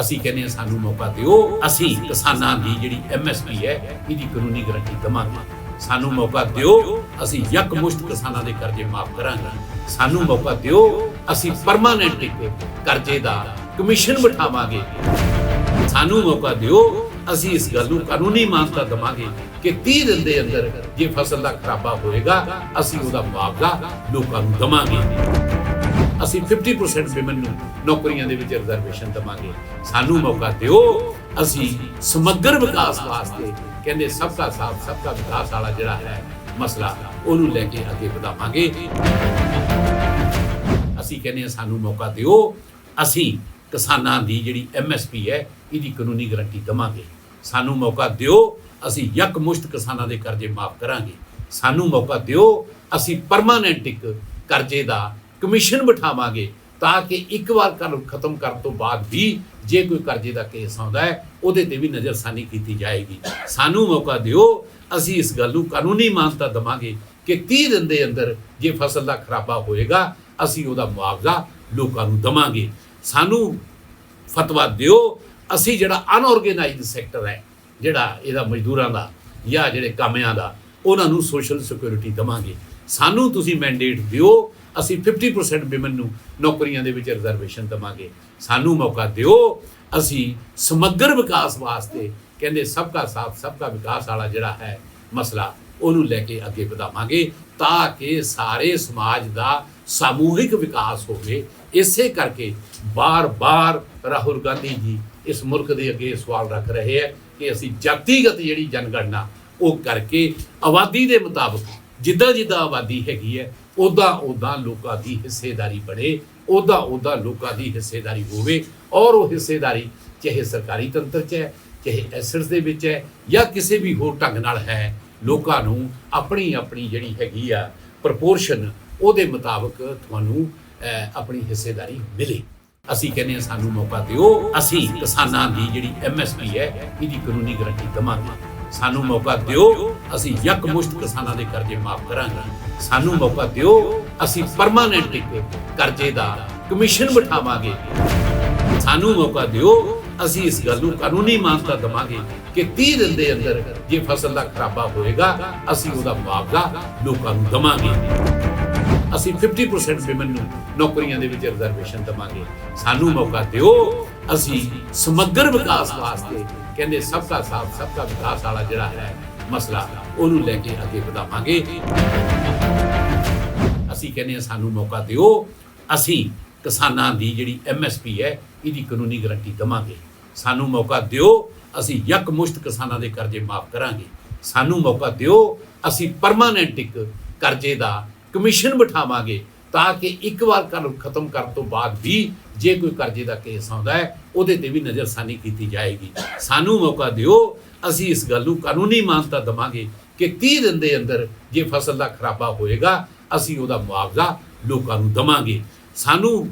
ਅਸੀਂ ਕਹਿੰਦੇ ਹਾਂ ਸਾਨੂੰ ਮੌਕਾ ਦਿਓ। ਅਸੀਂ ਕਿਸਾਨਾਂ ਦੀ ਜਿਹੜੀ ਐਮਐਸਪੀ ਹੈ, ਇਹਦੀ ਕਾਨੂੰਨੀ ਗਾਰੰਟੀ ਦਵਾਂਗੇ। ਸਾਨੂੰ ਮੌਕਾ ਦਿਓ, ਅਸੀਂ ਯਕ ਕਿਸਾਨਾਂ ਦੇ ਕਰਜ਼ੇ ਮਾਫ ਕਰਾਂਗੇ। ਸਾਨੂੰ ਮੌਕਾ ਦਿਓ, ਅਸੀਂ ਪਰਮਾਨੈਂਟ ਕਰਜ਼ੇ ਦਾ ਕਮਿਸ਼ਨ ਬਿਠਾਵਾਂਗੇ। ਸਾਨੂੰ ਮੌਕਾ ਦਿਓ, ਅਸੀਂ ਇਸ ਗੱਲ ਨੂੰ ਕਾਨੂੰਨੀ ਮਾਨਤਾ ਦਵਾਂਗੇ ਕਿ 30 ਦਿਨ ਦੇ ਅੰਦਰ ਜੇ ਫਸਲ ਦਾ ਖਰਾਬਾ ਹੋਏਗਾ, ਅਸੀਂ ਉਹਦਾ ਮੁਆਵਜ਼ਾ ਲੋਕਾਂ ਨੂੰ ਦਵਾਂਗੇ। ਅਸੀਂ 50% ਵਿਮਨ ਨੂੰ ਨੌਕਰੀਆਂ ਦੇ ਵਿੱਚ ਰਿਜ਼ਰਵੇਸ਼ਨ ਦਵਾਂਗੇ। ਸਾਨੂੰ ਮੌਕਾ ਦਿਓ, ਅਸੀਂ ਸਮੱਗਰ ਵਿਕਾਸ ਵਾਸਤੇ ਕਹਿੰਦੇ ਸਭ ਦਾ ਸਾਥ ਸਭ ਦਾ ਵਿਕਾਸ ਵਾਲਾ ਜਿਹੜਾ ਹੈ ਮਸਲਾ, ਉਹਨੂੰ ਲੈ ਕੇ ਅੱਗੇ ਵਧਾਵਾਂਗੇ। ਅਸੀਂ ਕਹਿੰਦੇ ਹਾਂ ਸਾਨੂੰ ਮੌਕਾ ਦਿਓ, ਅਸੀਂ ਕਿਸਾਨਾਂ ਦੀ ਜਿਹੜੀ ਐਮਐਸਪੀ ਹੈ, ਇਹਦੀ ਕਾਨੂੰਨੀ ਗਾਰੰਟੀ ਦਵਾਂਗੇ। ਸਾਨੂੰ ਮੌਕਾ ਦਿਓ, ਅਸੀਂ ਯਕ ਮੁਸ਼ਤ ਕਿਸਾਨਾਂ ਦੇ ਕਰਜ਼ੇ ਮਾਫ ਕਰਾਂਗੇ। ਸਾਨੂੰ ਮੌਕਾ ਦਿਓ, ਅਸੀਂ ਪਰਮਾਨੈਂਟ ਇੱਕ ਕਰਜ਼ੇ ਦਾ ਕਮਿਸ਼ਨ ਬਿਠਾਵਾਂਗੇ ਤਾਂ ਕਿ ਇੱਕ ਵਾਰ ਕਰ ਖਤਮ ਕਰਨ ਤੋਂ ਬਾਅਦ ਵੀ ਜੇ ਕੋਈ ਕਰਜ਼ੇ ਦਾ ਕੇਸ ਆਉਂਦਾ ਹੈ, ਉਹਦੇ ਤੇ ਵੀ ਨਜ਼ਰਸਾਨੀ ਕੀਤੀ ਜਾਏਗੀ। ਸਾਨੂੰ ਮੌਕਾ ਦਿਓ, ਅਸੀਂ ਇਸ ਗੱਲ ਨੂੰ ਕਾਨੂੰਨੀ ਮਾਨਤਾ ਦਵਾਂਗੇ ਕਿ 30 ਦਿਨ ਦੇ ਅੰਦਰ ਜੇ ਫਸਲ ਦਾ ਖਰਾਬਾ ਹੋਏਗਾ, ਅਸੀਂ ਉਹਦਾ ਮੁਆਵਜ਼ਾ ਲੋਕਾਂ ਨੂੰ ਦਵਾਂਗੇ। ਸਾਨੂੰ ਫਤਵਾ ਦਿਓ, ਅਸੀਂ ਜਿਹੜਾ ਅਨਆਰਗੇਨਾਈਜ਼ਡ ਸੈਕਟਰ ਹੈ, ਜਿਹੜਾ ਇਹਦਾ ਮਜ਼ਦੂਰਾਂ ਦਾ ਜਾਂ ਜਿਹੜੇ ਕਾਮਿਆਂ ਦਾ, ਉਹਨਾਂ ਨੂੰ ਸੋਸ਼ਲ ਸਿਕਿਉਰਿਟੀ ਦਵਾਂਗੇ। ਸਾਨੂੰ ਤੁਸੀਂ ਮੈਂਡੇਟ ਦਿਓ, ਅਸੀਂ 50% ਵਿਮਨ ਨੂੰ ਨੌਕਰੀਆਂ ਦੇ ਵਿੱਚ ਰਿਜ਼ਰਵੇਸ਼ਨ ਦਵਾਂਗੇ। ਸਾਨੂੰ ਮੌਕਾ ਦਿਓ, ਅਸੀਂ ਸਮੱਗਰ ਵਿਕਾਸ ਵਾਸਤੇ ਕਹਿੰਦੇ ਸਭ ਦਾ ਸਾਥ ਸਭ ਦਾ ਵਿਕਾਸ ਵਾਲਾ ਜਿਹੜਾ ਹੈ ਮਸਲਾ, ਉਹਨੂੰ ਲੈ ਕੇ ਅੱਗੇ ਵਧਾਵਾਂਗੇ ਤਾਂ ਕਿ ਸਾਰੇ ਸਮਾਜ ਦਾ ਸਮੂਹਿਕ ਵਿਕਾਸ ਹੋਵੇ। ਇਸੇ ਕਰਕੇ ਬਾਰ-ਬਾਰ ਰਾਹੁਲ ਗਾਂਧੀ ਜੀ ਇਸ ਮੁਲਕ ਦੇ ਅੱਗੇ ਸਵਾਲ ਰੱਖ ਰਹੇ ਹੈ ਕਿ ਅਸੀਂ ਜਾਤੀਗਤ ਜਿਹੜੀ ਜਨਗਣਨਾ, ਉਹ ਕਰਕੇ ਆਬਾਦੀ ਦੇ ਮੁਤਾਬਕ ਜਿੱਦਾਂ ਜਿੱਦਾਂ ਆਬਾਦੀ ਹੈਗੀ ਹੈ ਉਦਾਂ ਉਦਾਂ ਲੋਕਾਂ ਦੀ ਹਿੱਸੇਦਾਰੀ ਬਣੇ ਉਦਾਂ ਉਦਾਂ ਲੋਕਾਂ ਦੀ ਹਿੱਸੇਦਾਰੀ ਹੋਵੇ ਔਰ ਉਹ ਹਿੱਸੇਦਾਰੀ ਚਾਹੇ ਸਰਕਾਰੀ ਤੰਤਰ 'ਚ ਹੈ, ਚਾਹੇ ਐਸਟਸ ਦੇ ਵਿੱਚ ਹੈ ਜਾਂ ਕਿਸੇ ਵੀ ਹੋਰ ਢੰਗ ਨਾਲ ਹੈ, ਲੋਕਾਂ ਨੂੰ ਆਪਣੀ ਆਪਣੀ ਜਿਹੜੀ ਹੈਗੀ ਆ ਪ੍ਰਪੋਰਸ਼ਨ ਉਹਦੇ ਮੁਤਾਬਕ ਤੁਹਾਨੂੰ ਆਪਣੀ ਹਿੱਸੇਦਾਰੀ ਮਿਲੇ। ਅਸੀਂ ਕਹਿੰਦੇ ਹਾਂ ਸਾਨੂੰ ਮੌਕਾ ਦਿਓ, ਅਸੀਂ ਕਿਸਾਨਾਂ ਦੀ ਜਿਹੜੀ ਐਮਐਸਪੀ ਹੈ, ਇਹਦੀ ਕਾਨੂੰਨੀ ਗਾਰੰਟੀ ਦਵਾਂਗੇ। ਸਾਨੂੰ ਮੌਕਾ ਦਿਓ, ਅਸੀਂ ਯਕ ਕਿਸਾਨਾਂ ਦੇ ਕਰਜ਼ੇ ਮਾਫ ਕਰਾਂਗੇ। ਸਾਨੂੰ ਮੌਕਾ ਦਿਓ, ਅਸੀਂ ਪਰਮਾਨੈਂਟ ਕਰਜ਼ੇ ਦਾ ਕਮਿਸ਼ਨ ਬਿਠਾਵਾਂਗੇ। ਸਾਨੂੰ ਮੌਕਾ ਦਿਓ, ਅਸੀਂ ਇਸ ਗੱਲ ਨੂੰ ਕਾਨੂੰਨੀ ਮਾਨਤਾ ਦਵਾਂਗੇ ਕਿ 30 ਦਿਨ ਦੇ ਅੰਦਰ ਜੇ ਫਸਲ ਦਾ ਖਰਾਬਾ ਹੋਏਗਾ, ਅਸੀਂ ਉਹਦਾ ਮੁਆਵਜ਼ਾ ਲੋਕਾਂ ਨੂੰ ਦਵਾਂਗੇ। ਅਸੀਂ 50% ਵਿਮਨ ਨੂੰ ਨੌਕਰੀਆਂ ਦੇ ਵਿੱਚ ਰਿਜ਼ਰਵੇਸ਼ਨ ਦਵਾਂਗੇ। ਸਾਨੂੰ ਮੌਕਾ ਦਿਓ ਅਸੀਂ ਸਮੱਗਰ ਵਿਕਾਸ ਵਾਸਤੇ ਕਹਿੰਦੇ ਸਭ ਦਾ ਸਾਥ ਸਭ ਦਾ ਵਿਕਾਸ ਵਾਲਾ ਜਿਹੜਾ ਹੈ ਮਸਲਾ, ਉਹਨੂੰ ਲੈ ਕੇ ਅੱਗੇ ਵਧਾਵਾਂਗੇ। ਅਸੀਂ ਕਹਿੰਦੇ ਹਾਂ ਸਾਨੂੰ ਮੌਕਾ ਦਿਓ, ਅਸੀਂ ਕਿਸਾਨਾਂ ਦੀ ਜਿਹੜੀ ਐਮਐਸਪੀ ਹੈ, ਇਹਦੀ ਕਾਨੂੰਨੀ ਗਾਰੰਟੀ ਦਵਾਂਗੇ। ਸਾਨੂੰ ਮੌਕਾ ਦਿਓ, ਅਸੀਂ ਯਕਮੁਸ਼ਤ ਕਿਸਾਨਾਂ ਦੇ ਕਰਜ਼ੇ ਮਾਫ ਕਰਾਂਗੇ। ਸਾਨੂੰ ਮੌਕਾ ਦਿਓ, ਅਸੀਂ ਪਰਮਾਨੈਂਟ ਇੱਕ ਕਰਜ਼ੇ ਦਾ ਕਮਿਸ਼ਨ ਬਿਠਾਵਾਂਗੇ। ਤਾਂ ਕਿ ਇੱਕ ਵਾਰ ਕਰ ਖਤਮ ਕਰਨ ਤੋਂ ਬਾਅਦ ਵੀ ਜੇ ਕੋਈ ਕਰਜ਼ੇ ਦਾ ਕੇਸ ਆਉਂਦਾ ਹੈ, ਉਹਦੇ ਤੇ ਵੀ ਨਜ਼ਰਸਾਨੀ ਕੀਤੀ ਜਾਏਗੀ। ਸਾਨੂੰ ਮੌਕਾ ਦਿਓ, ਅਸੀਂ ਇਸ ਗੱਲ ਨੂੰ ਕਾਨੂੰਨੀ ਮਾਨਤਾ ਦਵਾਂਗੇ ਕਿ 30 ਦਿਨ ਦੇ ਅੰਦਰ ਜੇ ਫਸਲ ਦਾ ਖਰਾਬਾ ਹੋਏਗਾ, ਅਸੀਂ ਉਹਦਾ ਮੁਆਵਜ਼ਾ ਲੋਕਾਂ ਨੂੰ ਦਵਾਂਗੇ। ਸਾਨੂੰ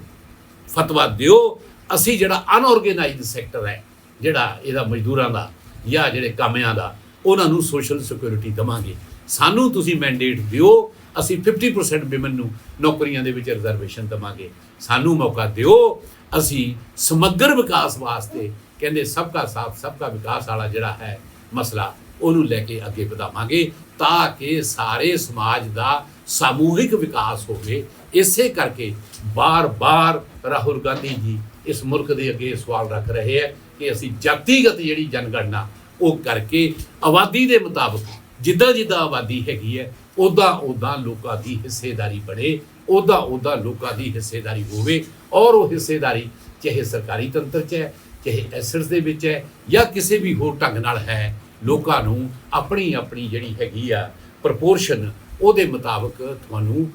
ਫਤਵਾ ਦਿਓ, ਅਸੀਂ ਜਿਹੜਾ ਅਨਆਰਗੇਨਾਈਜ਼ਡ ਸੈਕਟਰ ਹੈ, ਜਿਹੜਾ ਇਹਦਾ ਮਜ਼ਦੂਰਾਂ ਦਾ ਜਾਂ ਜਿਹੜੇ ਕਾਮਿਆਂ ਦਾ, ਉਹਨਾਂ ਨੂੰ ਸੋਸ਼ਲ ਸਿਕਿਉਰਿਟੀ ਦਵਾਂਗੇ। ਸਾਨੂੰ ਤੁਸੀਂ ਮੈਂਡੇਟ ਦਿਓ ਅਸੀਂ 50% ਵਿਮਨ ਨੂੰ ਨੌਕਰੀਆਂ ਦੇ ਵਿੱਚ ਰਿਜ਼ਰਵੇਸ਼ਨ ਦਵਾਂਗੇ। ਸਾਨੂੰ ਮੌਕਾ ਦਿਓ। ਅਸੀਂ ਸਮੱਗਰ ਵਿਕਾਸ ਵਾਸਤੇ ਕਹਿੰਦੇ ਸਭ ਦਾ ਸਾਥ ਸਭ ਦਾ ਵਿਕਾਸ ਵਾਲਾ ਜਿਹੜਾ ਹੈ ਮਸਲਾ, ਉਹਨੂੰ ਲੈ ਕੇ ਅੱਗੇ ਵਧਾਵਾਂਗੇ ਤਾਂ ਕਿ ਸਾਰੇ ਸਮਾਜ ਦਾ ਸਮੂਹਿਕ ਵਿਕਾਸ ਹੋਵੇ। ਇਸੇ ਕਰਕੇ ਬਾਰ-ਬਾਰ ਰਾਹੁਲ ਗਾਂਧੀ ਜੀ ਇਸ ਮੁਲਕ ਦੇ ਅੱਗੇ ਸਵਾਲ ਰੱਖ ਰਹੇ ਹੈ ਕਿ ਅਸੀਂ ਜਾਤੀਗਤ ਜਿਹੜੀ ਜਨਗਣਨਾ, ਉਹ ਕਰਕੇ ਆਬਾਦੀ ਦੇ ਮੁਤਾਬਕ ਜਿੱਦਾਂ ਜਿੱਦਾਂ ਆਬਾਦੀ ਹੈਗੀ ਹੈ ਉਦਾਂ ਉਦਾਂ ਲੋਕਾਂ ਦੀ ਹਿੱਸੇਦਾਰੀ ਬਣੇ ਉਦਾਂ ਉਦਾਂ ਲੋਕਾਂ ਦੀ ਹਿੱਸੇਦਾਰੀ ਹੋਵੇ ਔਰ ਉਹ ਹਿੱਸੇਦਾਰੀ ਚਾਹੇ ਸਰਕਾਰੀ ਤੰਤਰ 'ਚ ਹੈ, ਚਾਹੇ ਐਸਟਸ ਦੇ ਵਿੱਚ ਹੈ ਜਾਂ ਕਿਸੇ ਵੀ ਹੋਰ ਢੰਗ ਨਾਲ ਹੈ, ਲੋਕਾਂ ਨੂੰ ਆਪਣੀ ਆਪਣੀ ਜਿਹੜੀ ਹੈਗੀ ਆ ਪ੍ਰਪੋਰਸ਼ਨ ਉਹਦੇ ਮੁਤਾਬਕ ਤੁਹਾਨੂੰ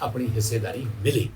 ਆਪਣੀ ਹਿੱਸੇਦਾਰੀ ਮਿਲੇ।